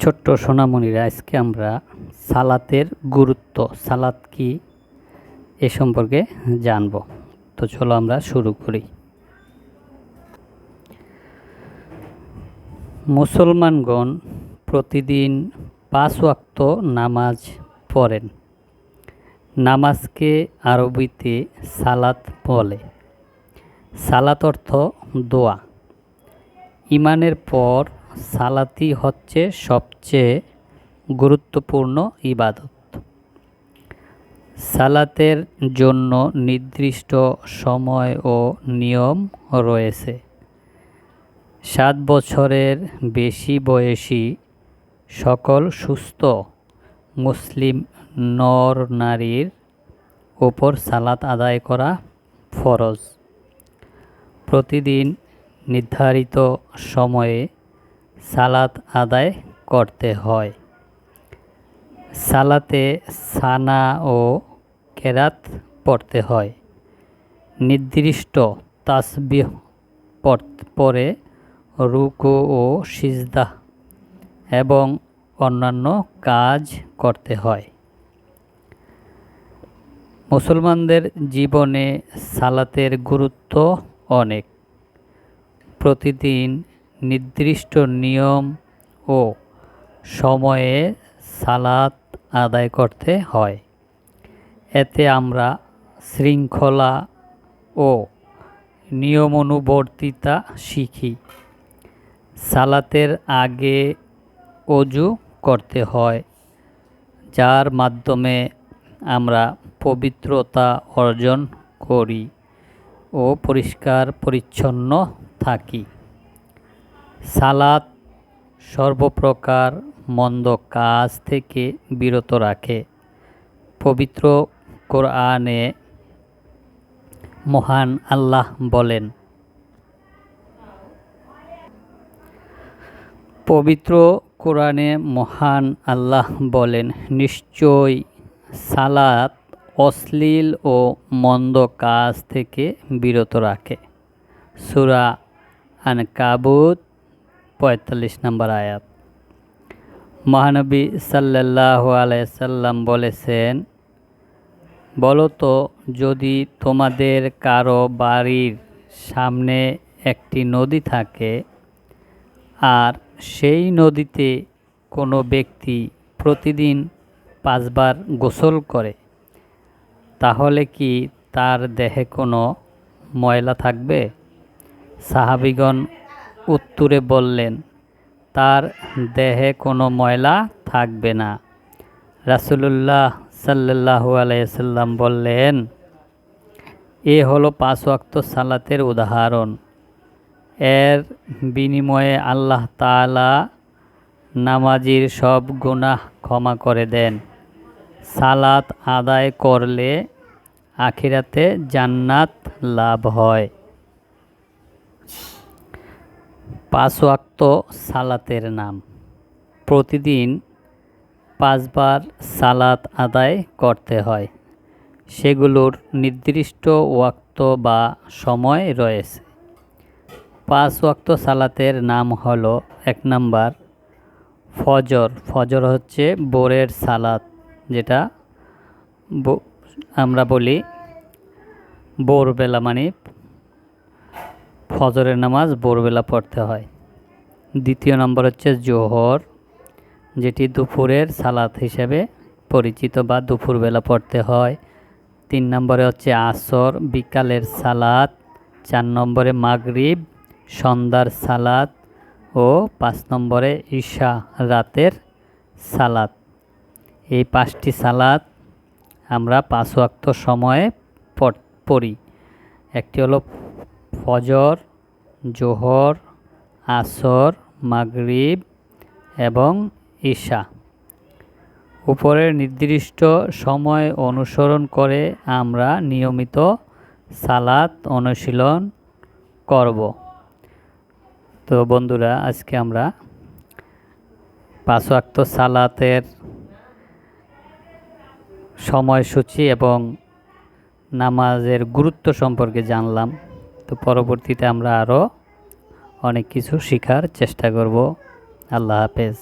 ছোট্ট সোনামণিরা আজকে আমরা সালাতের গুরুত্ব, সালাত কি এ সম্পর্কে জানব। তো চলো আমরা শুরু করি। মুসলমানগণ প্রতিদিন পাঁচ ওয়াক্ত নামাজ পড়েন। নামাজকে আরবিতে সালাত বলে। সালাত অর্থ দোয়া। ইমানের পর সালাতি হচ্ছে সবচেয়ে গুরুত্বপূর্ণ ইবাদত। সালাতের জন্য নির্দিষ্ট সময় ও নিয়ম রয়েছে। সাত বছরের বেশি বয়সী সকল সুস্থ মুসলিম নর নারীর ওপর সালাত আদায় করা ফরজ। প্রতিদিন নির্ধারিত সময়ে সালাত আদায় করতে হয়। সালাতে সানা ও কেরাত পড়তে হয়। নির্দিষ্ট তাসবিহ পরে রুকু ও সিজদা এবং অন্যান্য কাজ করতে হয়। মুসলমানদের জীবনে সালাতের গুরুত্ব অনেক। প্রতিদিন নির্দিষ্ট নিয়ম ও সময়ে সালাত আদায় করতে হয়। এতে আমরা শৃঙ্খলা ও নিয়মানুবর্তিতা শিখি। সালাতের আগে অজু করতে হয়, যার মাধ্যমে আমরা পবিত্রতা অর্জন করি ও পরিষ্কার পরিচ্ছন্ন থাকি। সালাত সর্বপ্রকার মন্দ কাজ থেকে বিরত রাখে। পবিত্র কোরআনে মহান আল্লাহ বলেন, পবিত্র কোরআনে মহান আল্লাহ বলেন নিশ্চয় সালাত অশ্লীল ও মন্দ কাজ থেকে বিরত রাখে। সুরা আন কাবুত পঁয়তাল্লিশ নম্বর আয়াত। মহানবী সাল্লাহ আলাইসাল্লাম বলেছেন বলতো যদি তোমাদের কারও বাড়ির সামনে একটি নদী থাকে, আর সেই নদীতে কোনো ব্যক্তি প্রতিদিন পাঁচবার গোসল করে, তাহলে কি তার দেহে কোনো ময়লা থাকবে? সাহাবিগণ উত্তরে বললেন, তার দেহে কোনো ময়লা থাকবে না। রাসুলুল্লাহ সাল্লাহু আলাইসাল্লাম বললেন, এ হলো পাঁচ ওয়াক্ত সালাতের উদাহরণ। এর বিনিময়ে আল্লাহ তালা নামাজির সব গুনাহ ক্ষমা করে দেন। সালাত আদায় করলে আখিরাতে জান্নাত লাভ হয়। পাঁচ ওয়াক্ত সালাতের নাম। প্রতিদিন পাঁচবার সালাত আদায় করতে হয়। সেগুলোর নির্দিষ্ট ওয়াক্ত বা সময় রয়েছে। পাঁচ ওয়াক্ত সালাতের নাম হলো এক নাম্বার ফজর। ফজর হচ্ছে বোরের সালাত, যেটা আমরা বলি বোরবেলা মানে ফজরের নামাজ ভোরবেলা পড়তে হয়। দ্বিতীয় নম্বর হচ্ছে জোহর, যেটি দুপুরের সালাত হিসেবে পরিচিত বা দুপুরবেলা পড়তে হয়। তিন নম্বরে হচ্ছে আসর, বিকালের সালাত, চার নম্বরে মাগরিব, সন্ধ্যার সালাত ও পাঁচ নম্বরে ঈশা রাতের সালাত। এই পাঁচটি সালাত আমরা পাঁচ ওয়াক্ত সময়ে পড়ি একটি হলো ফজর জোহর, আসর, মাগরিব এবং ঈশা। উপরের নির্দিষ্ট সময় অনুসরণ করে আমরা নিয়মিত সালাত অনুশীলন করব। তো বন্ধুরা, আজকে আমরা পাঁচ সালাতের সময়সূচি এবং নামাজের গুরুত্ব সম্পর্কে জানলাম। তো পরবর্তীতে আমরা আরও অনেক কিছু শেখার চেষ্টা করব। আল্লাহ হাফেজ।